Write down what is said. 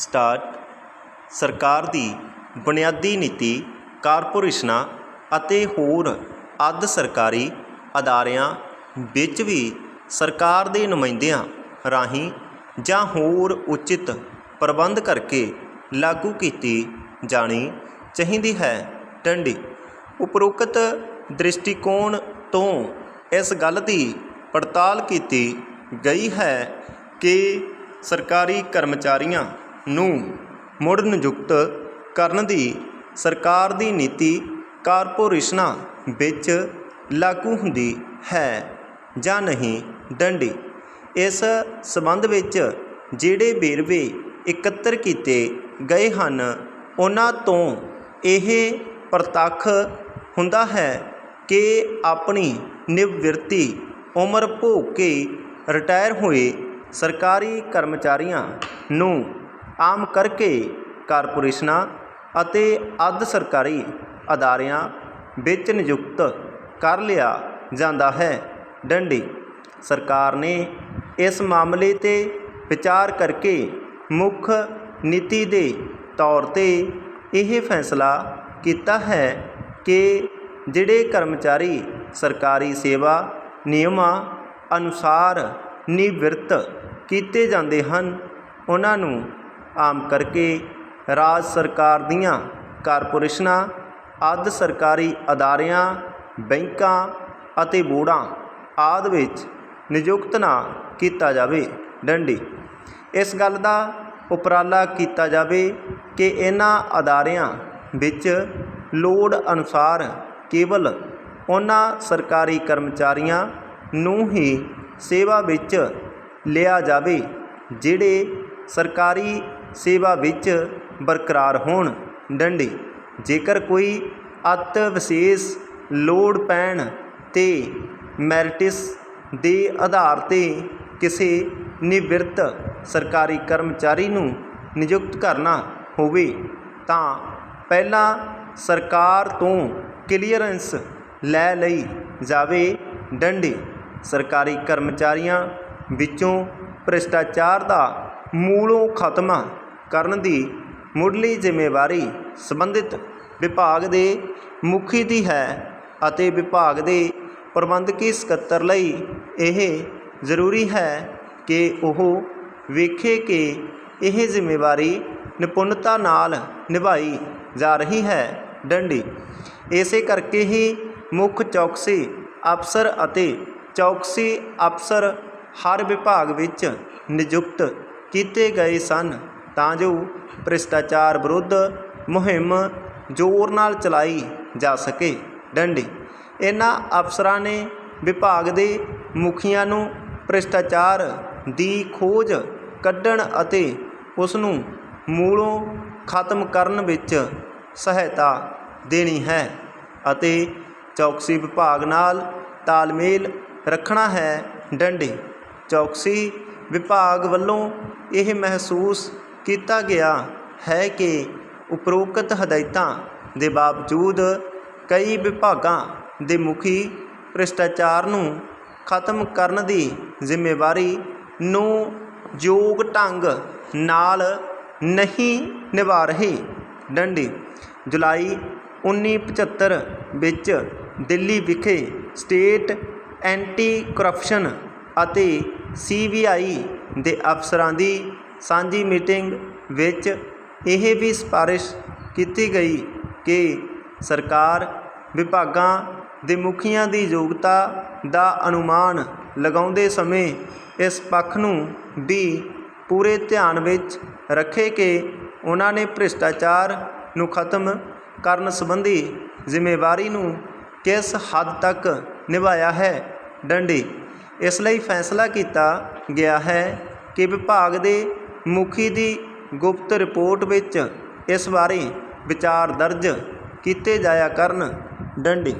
Start ਸਰਕਾਰ ਦੀ ਬੁਨਿਆਦੀ ਨੀਤੀ, ਕਾਰਪੋਰੇਸ਼ਨਾਂ ਅਤੇ ਹੋਰ ਅੱਧ ਸਰਕਾਰੀ ਅਦਾਰਿਆਂ ਵਿੱਚ ਵੀ ਸਰਕਾਰ ਦੇ ਨੁਮਾਇੰਦਿਆਂ ਰਾਹੀਂ ਜਾਂ ਹੋਰ ਉਚਿਤ ਪ੍ਰਬੰਧ ਕਰਕੇ ਲਾਗੂ ਕੀਤੀ ਜਾਣੀ ਚਾਹੀਦੀ ਹੈ। ਟੰਡੀ, ਉਪਰੋਕਤ ਦ੍ਰਿਸ਼ਟੀਕੋਣ ਤੋਂ ਇਸ ਗੱਲ ਦੀ ਪੜਤਾਲ ਕੀਤੀ ਗਈ ਹੈ ਕਿ ਸਰਕਾਰੀ ਕਰਮਚਾਰੀਆਂ ਨੂੰ ਮੁੜ ਨਿਯੁਕਤ ਕਰਨ ਦੀ ਸਰਕਾਰ ਦੀ ਨੀਤੀ ਕਾਰਪੋਰੇਸ਼ਨਾਂ ਵਿੱਚ ਲਾਗੂ ਹੁੰਦੀ ਹੈ ਜਾਂ ਨਹੀਂ, ਡੰਡੀ? ਇਸ ਸਬੰਧ ਵਿੱਚ ਜਿਹੜੇ ਵੇਰਵੇ ਇਕੱਤਰ ਕੀਤੇ ਗਏ ਹਨ, ਉਹਨਾਂ ਤੋਂ ਇਹ ਪ੍ਰਤੱਖ ਹੁੰਦਾ ਹੈ ਕਿ ਆਪਣੀ ਨਿਵ੍ਰਿੱਤੀ, ਉਮਰ ਭੋਗ ਕੇ ਰਿਟਾਇਰ ਹੋਏ ਸਰਕਾਰੀ ਕਰਮਚਾਰੀਆਂ ਨੂੰ ਆਮ ਕਰਕੇ ਕਾਰਪੋਰੇਸ਼ਨਾਂ ਅਤੇ ਅੱਧ ਸਰਕਾਰੀ ਅਦਾਰਿਆਂ ਵਿੱਚ ਨਿਯੁਕਤ ਕਰ ਲਿਆ ਜਾਂਦਾ ਹੈ। ਡੰਡੀ ਸਰਕਾਰ ਨੇ ਇਸ ਮਾਮਲੇ 'ਤੇ ਵਿਚਾਰ ਕਰਕੇ ਮੁੱਖ ਨੀਤੀ ਦੇ ਤੌਰ 'ਤੇ ਇਹ ਫੈਸਲਾ ਕੀਤਾ ਹੈ ਕਿ ਜਿਹੜੇ ਕਰਮਚਾਰੀ ਸਰਕਾਰੀ ਸੇਵਾ ਨਿਯਮਾਂ ਅਨੁਸਾਰ ਨਿਵ੍ਰਿੱਤ ਕੀਤੇ ਜਾਂਦੇ ਹਨ, ਉਹਨਾਂ ਨੂੰ ਆਮ ਕਰਕੇ ਰਾਜ ਸਰਕਾਰ ਦੀਆਂ ਕਾਰਪੋਰੇਸ਼ਨਾਂ, ਅੱਧ ਸਰਕਾਰੀ ਅਦਾਰਿਆਂ, ਬੈਂਕਾਂ ਅਤੇ ਬੋਰਡਾਂ ਆਦਿ ਵਿੱਚ ਨਿਯੁਕਤ ਨਾ ਕੀਤਾ ਜਾਵੇ। ਡੰਡੀ। ਇਸ ਗੱਲ ਦਾ ਉਪਰਾਲਾ ਕੀਤਾ ਜਾਵੇ ਕਿ ਇਹਨਾਂ ਅਦਾਰਿਆਂ ਵਿੱਚ ਲੋੜ ਅਨੁਸਾਰ ਕੇਵਲ ਉਹਨਾਂ ਸਰਕਾਰੀ ਕਰਮਚਾਰੀਆਂ ਨੂੰ ਹੀ ਸੇਵਾ ਵਿੱਚ ਲਿਆ ਜਾਵੇ, ਜਿਹੜੇ ਸਰਕਾਰੀ ਸੇਵਾ ਵਿੱਚ ਬਰਕਰਾਰ ਹੋਣ। ਡੰਡੀ, ਜੇਕਰ ਕੋਈ ਅਤ ਵਿਸ਼ੇਸ਼ ਲੋੜ ਪੈਣ ਤੇ ਮੈਰਿਟਸ ਦੇ ਆਧਾਰ ਤੇ ਕਿਸੇ ਨਿਵ੍ਰਿੱਤ ਸਰਕਾਰੀ ਕਰਮਚਾਰੀ ਨੂੰ ਨਿਯੁਕਤ ਕਰਨਾ ਹੋਵੇ, ਤਾਂ ਪਹਿਲਾਂ ਸਰਕਾਰ ਤੋਂ ਕਲੀਅਰੈਂਸ ਲੈ ਲਈ ਜਾਵੇ। ਡੰਡੇ, ਸਰਕਾਰੀ ਕਰਮਚਾਰੀਆਂ ਵਿੱਚੋਂ ਭ੍ਰਿਸ਼ਟਾਚਾਰ ਦਾ ਮੂਲੋਂ ਖਾਤਮਾ ਕਰਨ ਦੀ ਮੁੱਢਲੀ ਜ਼ਿੰਮੇਵਾਰੀ ਸੰਬੰਧਿਤ ਵਿਭਾਗ ਦੇ ਮੁਖੀ ਦੀ ਹੈ ਅਤੇ ਵਿਭਾਗ ਦੇ ਪ੍ਰਬੰਧਕੀ ਸਕੱਤਰ ਲਈ ਇਹ ਜ਼ਰੂਰੀ ਹੈ ਕਿ ਉਹ ਵੇਖੇ ਕਿ ਇਹ ਜ਼ਿੰਮੇਵਾਰੀ ਨਿਪੁੰਨਤਾ ਨਾਲ ਨਿਭਾਈ ਜਾ ਰਹੀ ਹੈ। ਡੰਡੀ। ਇਸੇ ਕਰਕੇ ਹੀ ਮੁੱਖ ਚੌਕਸੀ ਅਫਸਰ ਅਤੇ ਚੌਕਸੀ ਅਫਸਰ ਹਰ ਵਿਭਾਗ ਵਿੱਚ ਨਿਯੁਕਤ ਕੀਤੇ ਗਏ ਸਨ, ਤਾਂ ਜੋ ਭ੍ਰਿਸ਼ਟਾਚਾਰ ਵਿਰੁੱਧ ਮੁਹਿੰਮ ਜ਼ੋਰ ਨਾਲ ਚਲਾਈ ਜਾ ਸਕੇ। ਡੰਡੀ। ਇਹਨਾਂ ਅਫਸਰਾਂ ਨੇ ਵਿਭਾਗ ਦੇ ਮੁਖੀਆਂ ਨੂੰ ਭ੍ਰਿਸ਼ਟਾਚਾਰ ਦੀ ਖੋਜ ਕੱਢਣ ਅਤੇ ਉਸ ਨੂੰ ਮੂਲੋਂ ਖਤਮ ਕਰਨ ਵਿੱਚ ਸਹਾਇਤਾ ਦੇਣੀ ਹੈ ਅਤੇ ਚੌਕਸੀ ਵਿਭਾਗ ਨਾਲ ਤਾਲਮੇਲ ਰੱਖਣਾ ਹੈ। ਡੰਡੀ। ਚੌਕਸੀ ਵਿਭਾਗ ਵੱਲੋਂ ਇਹ ਮਹਿਸੂਸ ਕੀਤਾ ਗਿਆ ਹੈ ਕਿ ਉਪਰੋਕਤ ਹਦਾਇਤਾਂ ਦੇ ਬਾਵਜੂਦ ਕਈ ਵਿਭਾਗਾਂ ਦੇ ਮੁਖੀ ਭ੍ਰਿਸ਼ਟਾਚਾਰ ਨੂੰ ਖਤਮ ਕਰਨ ਦੀ ਜ਼ਿੰਮੇਵਾਰੀ ਨੂੰ ਯੋਗ ਢੰਗ ਨਾਲ ਨਹੀਂ ਨਿਭਾ ਰਹੇ। ਡੰਡੀ, ਜੁਲਾਈ 1975 ਵਿੱਚ ਦਿੱਲੀ ਵਿਖੇ ਸਟੇਟ ਐਂਟੀ ਕਰਪਸ਼ਨ ਅਤੇ ਸੀਬੀਆਈ ਦੇ ਅਫਸਰਾਂ ਦੀ ਸਾਂਝੀ ਮੀਟਿੰਗ ਵਿੱਚ ਇਹ ਵੀ ਸਿਫਾਰਿਸ਼ ਕੀਤੀ ਗਈ ਕਿ ਸਰਕਾਰ ਵਿਭਾਗਾਂ ਦੇ ਮੁਖੀਆਂ ਦੀ ਯੋਗਤਾ ਦਾ ਅਨੁਮਾਨ ਲਗਾਉਂਦੇ ਸਮੇਂ ਇਸ ਪੱਖ ਨੂੰ ਵੀ ਪੂਰੇ ਧਿਆਨ ਵਿੱਚ ਰੱਖੇ ਕਿ ਉਹਨਾਂ ਨੇ ਭ੍ਰਿਸ਼ਟਾਚਾਰ ਨੂੰ ਖਤਮ ਕਰਨ ਸੰਬੰਧੀ ਜ਼ਿੰਮੇਵਾਰੀ ਨੂੰ ਕਿਸ ਹੱਦ ਤੱਕ ਨਿਭਾਇਆ ਹੈ, ਡੰਡੀ। ਇਸ ਲਈ ਫੈਸਲਾ ਕੀਤਾ ਗਿਆ ਹੈ ਕਿ ਵਿਭਾਗ ਦੇ ਮੁਖੀ ਦੀ ਗੁਪਤ ਰਿਪੋਰਟ ਵਿੱਚ ਇਸ ਬਾਰੇ ਵਿਚਾਰ ਦਰਜ ਕੀਤੇ ਜਾਇਆ ਕਰਨ, ਡੰਡੀ।